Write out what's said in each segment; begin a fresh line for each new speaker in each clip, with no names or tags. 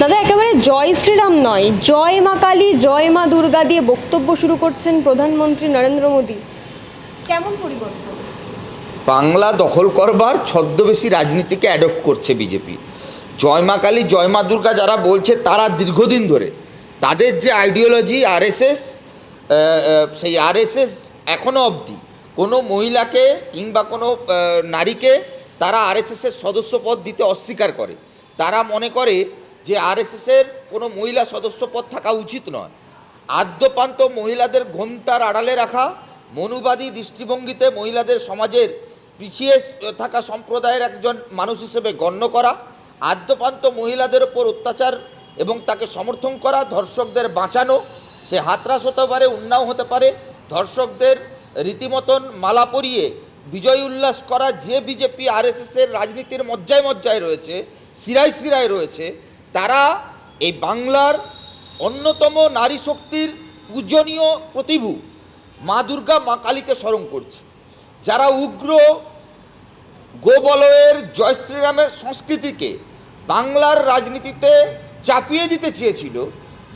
দাদা একেবারে জয় শ্রীরাম নয় জয় মা কালী জয় মা দুর্গা দিয়ে বক্তব্য শুরু করছেন প্রধানমন্ত্রী নরেন্দ্র মোদী। কেমন পরিবর্তন?
বাংলা দখল করবার ছদ্মবেশী রাজনীতিকে অ্যাডপ্ট করছে বিজেপি। জয় মা কালী জয় মা দুর্গা যারা বলছে তারা দীর্ঘদিন ধরে তাদের যে আইডিওলজি আরএসএস সেই আরএসএস এখনও অবধি কোনো মহিলাকে কিংবা কোনো নারীকে তারা আরএসএসের সদস্য পদ দিতে অস্বীকার করে। তারা মনে করে যে আরএসএসের কোনো মহিলা সদস্য পদ থাকা উচিত নয়। আদ্যপান্ত মহিলাদের ঘোমটার আড়ালে রাখা, মনুবাদী দৃষ্টিভঙ্গিতে মহিলাদের সমাজের পিছিয়ে থাকা সম্প্রদায়ের একজন মানুষ হিসেবে গণ্য করা, আদ্যপান্ত মহিলাদের ওপর অত্যাচার এবং তাকে সমর্থন করা, ধর্ষকদের বাঁচানো, সে হাতরাস হতে পারে উন্নাও হতে পারে, ধর্ষকদের রীতিমতন মালা পরিয়ে বিজয় উল্লাস করা যে বিজেপি আরএসএসের রাজনীতির মজ্জায় মজ্জায় রয়েছে সিরায় সিরায় রয়েছে তারা এই বাংলার অন্যতম নারী শক্তির পূজনীয় প্রতিভু মা দুর্গা, মা কালীকে স্মরণ করছে। যারা উগ্র গোবলয়ের জয় শ্রীরামের সংস্কৃতিকে বাংলার রাজনীতিতে চাপিয়ে দিতে চেয়েছিল,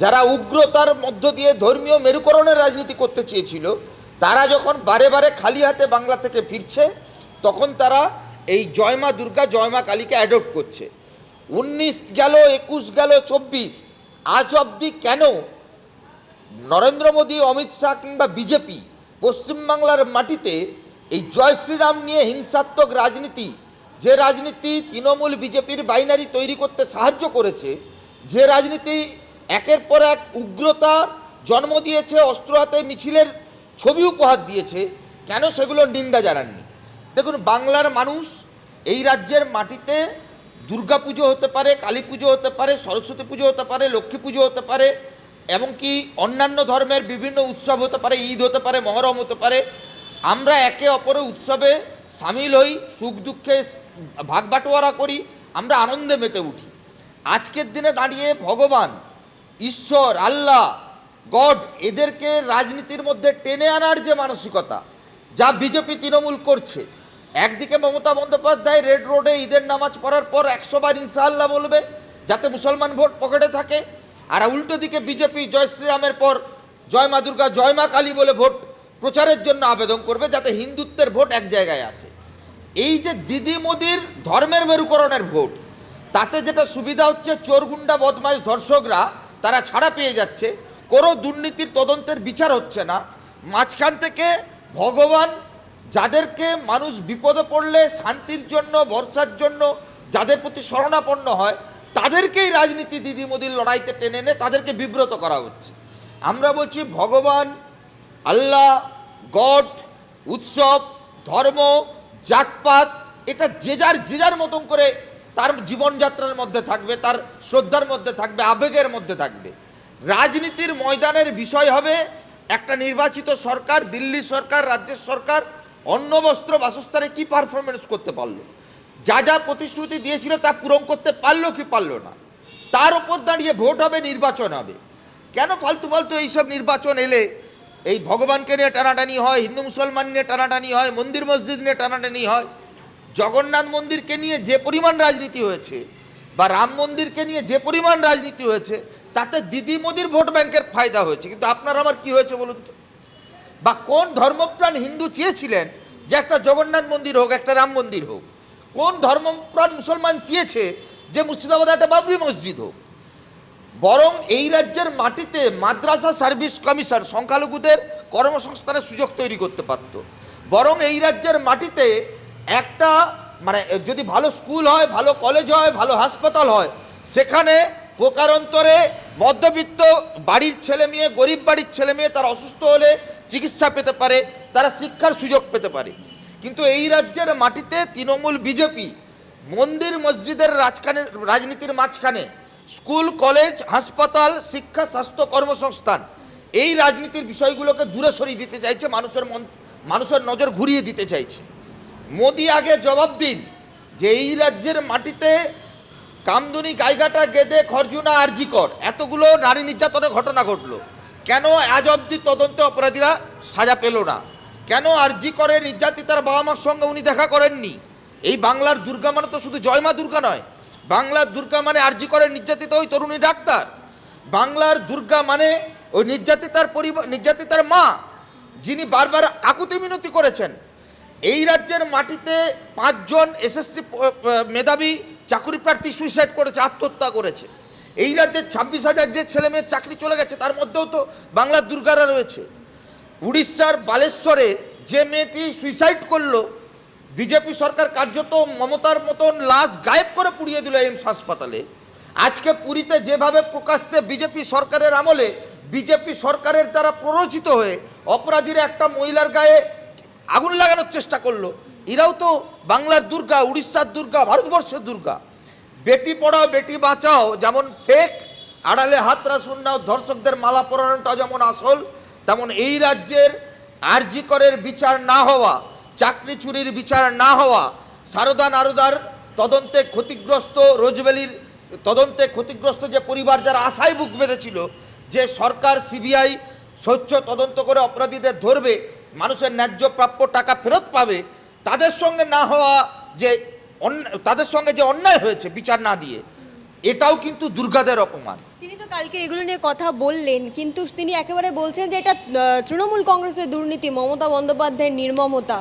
যারা উগ্রতার মধ্য দিয়ে ধর্মীয় মেরুকরণের রাজনীতি করতে চেয়েছিল, তারা যখন বারে বারে খালি হাতে বাংলা থেকে ফিরছে, তখন তারা এই জয় মা দুর্গা, জয় মা কালীকে অ্যাডপ্ট করছে। উনিশ গেল, একুশ গেল, চব্বিশ। আজ অবধি কেন নরেন্দ্র মোদী, অমিত শাহ কিংবা বিজেপি পশ্চিমবাংলার মাটিতে এই জয় শ্রীরাম নিয়ে হিংসাত্মক রাজনীতি, যে রাজনীতি তৃণমূল বিজেপির বাইনারি তৈরি করতে সাহায্য করেছে, যে রাজনীতি একের পর এক উগ্রতা জন্ম দিয়েছে, অস্ত্র হাতে মিছিলের ছবি উপহার দিয়েছে, কেন সেগুলো নিন্দা জানাননি? দেখুন, বাংলার মানুষ এই রাজ্যের মাটিতে দুর্গা পুজো হতে পারে, কালী পুজো হতে পারে, সরস্বতী পুজো হতে পারে, লক্ষ্মী পুজো হতে পারে, এমনকি অন্যান্য ধর্মের বিভিন্ন উৎসব হতে পারে, ঈদ হতে পারে, মহরম হতে পারে। আমরা একে অপরের উৎসবে সামিল হই, সুখ দুঃখে ভাগ বাটোয়ারা করি, আমরা আনন্দে মেতে উঠি। আজকের দিনে দাঁড়িয়ে ভগবান, ঈশ্বর, আল্লাহ, গড এদেরকে রাজনীতির মধ্যে টেনে আনার যে মানসিকতা, যা বিজেপি তৃণমূল করছে একদিকে মমতা বন্দ্যোপাধ্যায় রেড রোডে ঈদের নামাজ পড়ার পর একশো বার ইনশাআল্লাহ বলবে, যাতে মুসলমান ভোট পকেটে থাকে। আর উল্টো দিকে বিজেপি জয় শ্রীরামের পর জয় মা দুর্গা, জয় মা কালী বলে ভোট প্রচারের জন্য আবেদন করবে, যাতে হিন্দুত্বের ভোট এক জায়গায় আসে। এই যে দিদি মোদির ধর্মের মেরুকরণের ভোট, তাতে যেটা সুবিধা হচ্ছে চোরগুন্ডা বদমাইশ ধর্ষকরা, তারা ছাড়া পেয়ে যাচ্ছে। কোনো দুর্নীতির তদন্তের বিচার হচ্ছে না। মাঝখান থেকে ভগবান যাদেরকে মানুষ বিপদে পড়লে, শান্তির জন্য ভরসার জন্য যাদের প্রতি শরণাপন্ন হয়, তাদেরকেই রাজনীতি দিদি মোদির লড়াইতে টেনে এনে তাদেরকে বিব্রত করা হচ্ছে। আমরা বলছি ভগবান, আল্লাহ, গড, উৎসব, ধর্ম, জাতপাত, এটা যে যার যে যার মতন করে তার জীবনযাত্রার মধ্যে থাকবে, তার শ্রদ্ধার মধ্যে থাকবে, আবেগের মধ্যে থাকবে। রাজনীতির ময়দানের বিষয় হবে একটা নির্বাচিত সরকার, দিল্লি সরকার, রাজ্যের সরকার অন্ন, বস্ত্র, বাসস্থানে কি পারফরমেন্স করতে পারল? যা যা প্রতিশ্রুতি দিয়েছিল তা পূরণ করতে পারল কি পারল না? তার ওপর দাঁড়িয়ে ভোট হবে, নির্বাচন হবে। কেন ফালতু ফালতু এইসব নির্বাচন এলে? এই ভগবানকে নিয়ে টানাটানি হয়, হিন্দু মুসলমান নিয়ে টানাটানি হয়, মন্দির মসজিদ নিয়ে টানাটানি হয়। জগন্নাথ মন্দিরকে নিয়ে যে পরিমাণ রাজনীতি হয়েছে বা রাম মন্দিরকে নিয়ে যে পরিমাণ রাজনীতি হয়েছে, তাতে দিদি মোদির ভোট ব্যাংকের ফায়দা হয়েছে। কিন্তু আপনার আমার কি হয়েছে বলুন তো? বা কোন ধর্মপ্রাণ হিন্দু চেয়েছিলেন যে একটা জগন্নাথ মন্দির হোক, একটা রাম মন্দির হোক? কোন ধর্মপ্রাণ মুসলমান চেয়েছে যে মুর্শিদাবাদে একটা বাবরি মসজিদ হোক? বরং এই রাজ্যের মাটিতে মাদ্রাসা সার্ভিস কমিশন সংখ্যালঘুদের কর্মসংস্থানের সুযোগ তৈরি করতে পারত। বরং এই রাজ্যের মাটিতে একটা মানে যদি ভালো স্কুল হয়, ভালো কলেজ হয়, ভালো হাসপাতাল হয়, সেখানে প্রকারান্তরে মধ্যবিত্ত বাড়ির ছেলে মেয়ে, গরিব বাড়ির ছেলে মেয়ে তারা অসুস্থ হলে চিকিৎসা পেতে পারে, তারা শিক্ষার সুযোগ পেতে পারে। কিন্তু এই রাজ্যের মাটিতে তৃণমূল বিজেপি মন্দির মসজিদের রাজখানে, রাজনীতির মাঝখানে, স্কুল, কলেজ, হাসপাতাল, শিক্ষা, স্বাস্থ্য কর্মসংস্থান, এই রাজনীতির বিষয়গুলোকে দূরে সরিয়ে দিতে চাইছে, মানুষের মন, মানুষের নজর ঘুরিয়ে দিতে চাইছে। মোদি আগে জবাব দিন যে এই রাজ্যের মাটিতে কামদুনি, গাইঘাটা, গেদে, খরজুনা, আরজিকর, এতগুলো নারী নির্যাতনের ঘটনা ঘটলো। কেন আজ অবধি তদন্তে অপরাধীরা সাজা পেল না? কেন আরজি করে নির্যাতিতার বাবা মার সঙ্গে উনি দেখা করেননি? এই বাংলার দুর্গা মানে তো শুধু জয় মা দুর্গা নয়, বাংলার দুর্গা মানে আরজি করে নির্যাতিত ওই তরুণী ডাক্তার। বাংলার দুর্গা মানে ওই নির্যাতিতার পরিবার, নির্যাতিতার মা, যিনি বারবার আকুতি মিনতি করেছেন। এই রাজ্যের মাটিতে পাঁচজন এসএসসি মেধাবী চাকরি প্রার্থী সুইসাইড করেছে, আত্মহত্যা করেছে। এই রাজ্যের ছাব্বিশ হাজার যে ছেলে মেয়ের চাকরি চলে গেছে, তার মধ্যেও তো বাংলার দুর্গারা রয়েছে। উড়িষ্যার বালেশ্বরে যে মেয়েটি সুইসাইড করল বিজেপি সরকার কার্যত মমতার মতন লাশ গায়েব করে পুড়িয়ে দিল এইমস হাসপাতালে। আজকে পুরীতে যেভাবে প্রকাশ্যে বিজেপি সরকারের আমলে বিজেপি সরকারের দ্বারা প্ররোচিত হয়ে অপরাধীরা একটা মহিলার গায়ে আগুন লাগানোর চেষ্টা করল, এরাও তো বাংলার দুর্গা, উড়িষ্যার দুর্গা, ভারতবর্ষের দুর্গা। বেটি পড়াও, বেটি বাঁচাও, যেমন ফেক আড়ালে হাতরা শূন্যাও ধর্ষকদের মালা পরানোটা যেমন আসল, তেমন এই রাজ্যের আরজি করের বিচার না হওয়া, চাকরি চুরির বিচার না হওয়া, সারদা নারদার তদন্তে ক্ষতিগ্রস্ত রোজভ্যালির তদন্তে ক্ষতিগ্রস্ত যে পরিবার যারা আশায় বুক বেঁধেছিল, যে সরকার সিবিআই স্বচ্ছ তদন্ত করে অপরাধীদের ধরবে, মানুষের ন্যায্য প্রাপ্য টাকা ফেরত পাবে, তাদের সঙ্গে না হওয়া যে তাদের সঙ্গে যে অন্যায় হয়েছে বিচার না দিয়ে এটাও কিন্তু দুর্গাদের অপমান।
তিনি তো কালকে এগুলো নিয়ে কথা বললেন কিন্তু তিনি একেবারে বলছেন যে এটা তৃণমূল কংগ্রেসের দুর্নীতি মমতা বন্দ্যোপাধ্যায়ের নির্মমতা।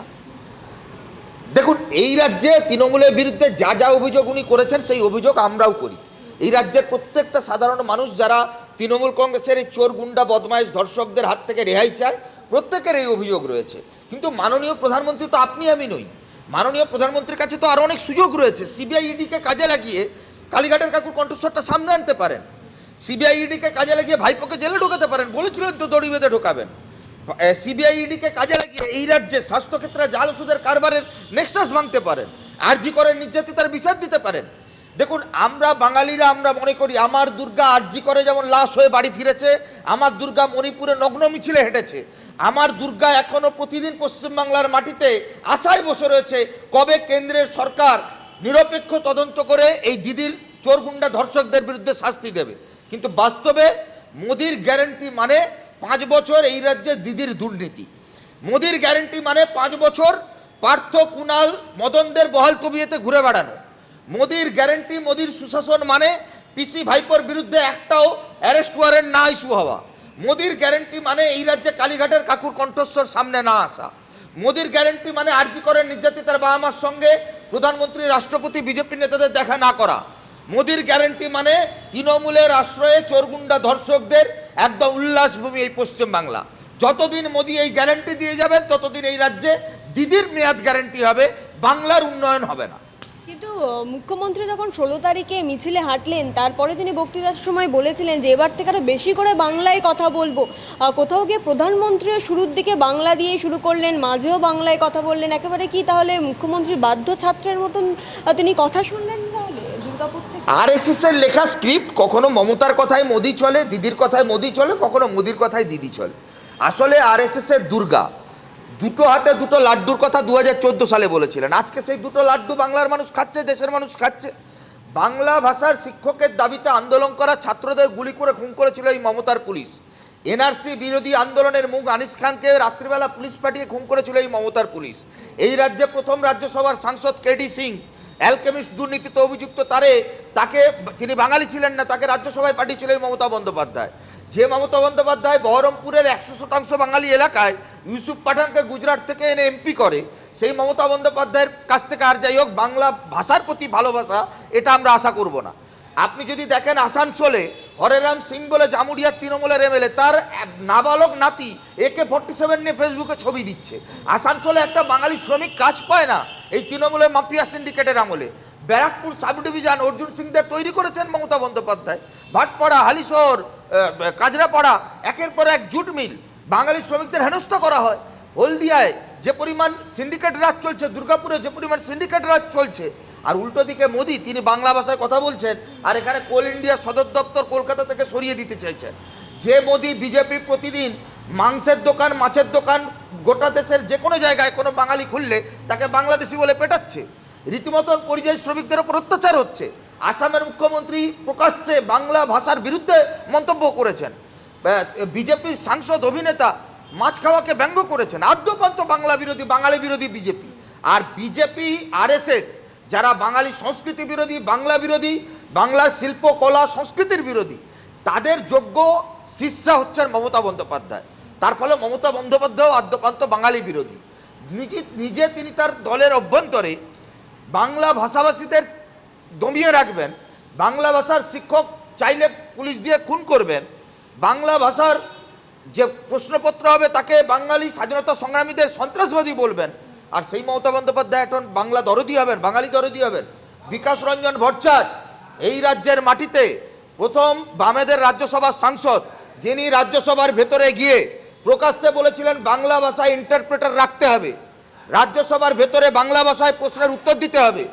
দেখুন এই রাজ্যে তৃণমূলের বিরুদ্ধে যা যা অভিযোগ উনি করেছেন সেই অভিযোগ আমরাও করি। এই রাজ্যের প্রত্যেকটা সাধারণ মানুষ যারা তৃণমূল কংগ্রেসের এই চোর গুন্ডা বদমাইশ ধর্ষকদের হাত থেকে রেহাই চায় প্রত্যেকের এই অভিযোগ রয়েছে। কিন্তু মাননীয় প্রধানমন্ত্রী তো আপনি আমি নই। মাননীয় প্রধানমন্ত্রীর কাছে তো আরও অনেক সুযোগ রয়েছে। সিবিআই ইডিকে কাজে লাগিয়ে কালীঘাটের কাকুর কণ্ঠস্বরটা সামনে আনতে পারেন। সিবিআই ইডিকে কাজে লাগিয়ে ভাইপোকে জেলে ঢোকাতে পারেন। বলেছিলেন তো দড়ি বেঁধে ঢোকাবেন। সিবিআই ইডিকে কাজে লাগিয়ে এই রাজ্যে স্বাস্থ্যক্ষেত্রে জাল ওষুধের কারবারের নেক্সাস ভাঙতে পারেন। আরজি করেন নির্যাতিতার বিচার দিতে পারেন। দেখুন, আমরা বাঙালিরা, আমরা মনে করি আমার দুর্গা আরজি করে যেমন লাশ হয়ে বাড়ি ফিরেছে, আমার দুর্গা মণিপুরে নগ্ন মিছিলে হেঁটেছে। আমার দুর্গা এখনও প্রতিদিন পশ্চিমবাংলার মাটিতে আশায় বসে রয়েছে, কবে কেন্দ্রের সরকার নিরপেক্ষ তদন্ত করে এই দিদির চোরগুন্ডা ধর্ষকদের বিরুদ্ধে শাস্তি দেবে। কিন্তু বাস্তবে মোদির গ্যারেন্টি মানে পাঁচ বছর এই রাজ্যে দিদির দুর্নীতি। মোদির গ্যারেন্টি মানে পাঁচ বছর পার্থ কুণাল মদনদের বহাল তবিয়েতে ঘুরে বেড়ানো। মোদির গ্যারেন্টি মোদির সুশাসন মানে পিসি ভাইপোর বিরুদ্ধে একটাও অ্যারেস্ট ওয়ারেন্ট না ইস্যু হওয়া। মোদির গ্যারেন্টি মানে এই রাজ্যে কালীঘাটের কাকুর কণ্ঠস্বর সামনে না আসা। মোদির গ্যারেন্টি মানে আর্জি করেন নির্যাতিতার বাবা মার সঙ্গে প্রধানমন্ত্রী, রাষ্ট্রপতি, বিজেপি নেতাদের দেখা না করা। মোদির গ্যারেন্টি মানে তৃণমূলের আশ্রয়ে চোরগুন্ডা ধর্ষকদের একদম উল্লাসভূমি এই পশ্চিমবাংলা। যতদিন মোদি এই গ্যারেন্টি দিয়ে যাবেন, ততদিন এই রাজ্যে দিদির মেয়াদ গ্যারেন্টি হবে, বাংলার উন্নয়ন হবে না।
কিন্তু মুখ্যমন্ত্রী যখন ষোলো তারিখে মিছিলে হাঁটলেন, তারপরে তিনি বক্তৃতার সময় বলেছিলেন যে এবার থেকে আরও বেশি করে বাংলায় কথা বলব। কোথাও গিয়ে প্রধানমন্ত্রীও শুরুর দিকে বাংলা দিয়ে শুরু করলেন, মাঝেও বাংলায় কথা বললেন। একেবারে কি তাহলে মুখ্যমন্ত্রী বাধ্য ছাত্রের মতন তিনি কথা শুনলেন তাহলে
আর এর লেখা স্ক্রিপ্ট কখনো মমতার কথায় মোদি চলে, দিদির কথায় মোদি চলে, কখনো মোদির কথায় দিদি চলে। আসলে আর এস এর দুর্গা দুটো হাতে দুটো লাড্ডুর কথা দু হাজার চোদ্দ সালে বলেছিলেন। আজকে সেই দুটো লাড্ডু বাংলার মানুষ খাচ্ছে, দেশের মানুষ খাচ্ছে। বাংলা ভাষার শিক্ষকের দাবিতে আন্দোলন করা ছাত্রদের গুলি করে খুন করেছিল এই মমতার পুলিশ। এনআরসি বিরোধী আন্দোলনের মুখ আনিস খানকে রাত্রিবেলা পুলিশ পাঠিয়ে খুন করেছিল এই মমতার পুলিশ। এই রাজ্যে প্রথম রাজ্যসভার সাংসদ কেডি সিং, অ্যালকেমিস্ট দুর্নীতিতে অভিযুক্ত তারে, তাকে তিনি বাঙালি ছিলেন না, তাকে রাজ্যসভায় পাঠিয়েছিল এই মমতা বন্দ্যোপাধ্যায়। যে মমতা বন্দ্যোপাধ্যায় বহরমপুরের একশো শতাংশ বাঙালি এলাকায় ইউসুফ পাঠানকে গুজরাট থেকে এনে এমপি করে। সেই মমতা বন্দ্যোপাধ্যায়ের কাছ থেকে আর যাই হোক, বাংলা ভাষার প্রতি ভালোবাসা, এটা আমরা আশা করব না। আপনি যদি দেখেন আসানসোলে, হরেরাম সিং বলে জামুরিয়ার তৃণমূলের এমএলএ তার নাবালক নাতি একে ফর্টি সেভেন নিয়ে ফেসবুকে ছবি দিচ্ছে। আসানসোলে একটা বাঙালি শ্রমিক কাজ পায় না, এই তৃণমূলের মাফিয়া সিন্ডিকেটের আমলে। ব্যারাকপুর সাব ডিভিশন অর্জুন সিংদের তৈরি করেছেন মমতা বন্দ্যোপাধ্যায়। ভাটপাড়া, হালিশহর কাজরাপাড়া একের পর এক জুট মিল। বাঙালি শ্রমিকদের হেনস্থ করা হয়। হলদিয়ায় যে পরিমাণ সিন্ডিকেট রাজ চলছে, দুর্গাপুরে যে পরিমাণ সিন্ডিকেট রাজ চলছে, আর উল্টো দিকে মোদি, তিনি বাংলা ভাষায় কথা বলছেন, আর এখানে কোল ইন্ডিয়া সদর দপ্তর কলকাতা থেকে সরিয়ে দিতে চাইছেন। যে মোদি বিজেপি প্রতিদিন মাংসের দোকান, মাছের দোকান গোটা দেশের যে কোনো জায়গায় কোনো বাঙালি খুললে তাকে বাংলাদেশি বলে পেটাচ্ছে। রীতিমতন পরিযায়ী শ্রমিকদের ওপর অত্যাচার হচ্ছে। আসামের মুখ্যমন্ত্রী প্রকাশ্যে বাংলা ভাষার বিরুদ্ধে মন্তব্য করেছেন। বিজেপির সাংসদ অভিনেতা মাছ খাওয়াকে ব্যঙ্গ করেছেন। আদ্যপান্ত বাংলা বিরোধী, বাঙালি বিরোধী বিজেপি আর বিজেপি আরএসএস যারা বাঙালি সংস্কৃতি বিরোধী, বাংলা বিরোধী বাংলার শিল্প, কলা, সংস্কৃতির বিরোধী, তাদের যোগ্য শিষ্যা হচ্ছেন মমতা বন্দ্যোপাধ্যায়। তার ফলে মমতা বন্দ্যোপাধ্যায় আদ্যপান্ত বাঙালি বিরোধী। নিজে নিজে তিনি তার দলের অভ্যন্তরে বাংলা ভাষাভাষীদের দমিয়ে রাখবেন। বাংলা ভাষার শিক্ষক চাইলে পুলিশ দিয়ে খুন করবেন। বাংলা ভাষার যে প্রশ্নপত্র হবে, তাকে বাঙালি স্বাধীনতা সংগ্রামীদের সন্ত্রাসবাদী বলবেন। আর সেই মমতা বন্দ্যোপাধ্যায় এখন বাংলা দরদি হবেন, বাঙালি দরদি হবেন। বিকাশ রঞ্জন ভট্টাচার্য এই রাজ্যের মাটিতে প্রথম বামেদের রাজ্যসভার সাংসদ, যিনি রাজ্যসভার ভেতরে গিয়ে প্রকাশ্যে বলেছিলেন, বাংলা ভাষায় ইন্টারপ্রেটার রাখতে হবে। রাজ্যসভার ভেতরে বাংলা ভাষায় প্রশ্নের উত্তর দিতে হবে।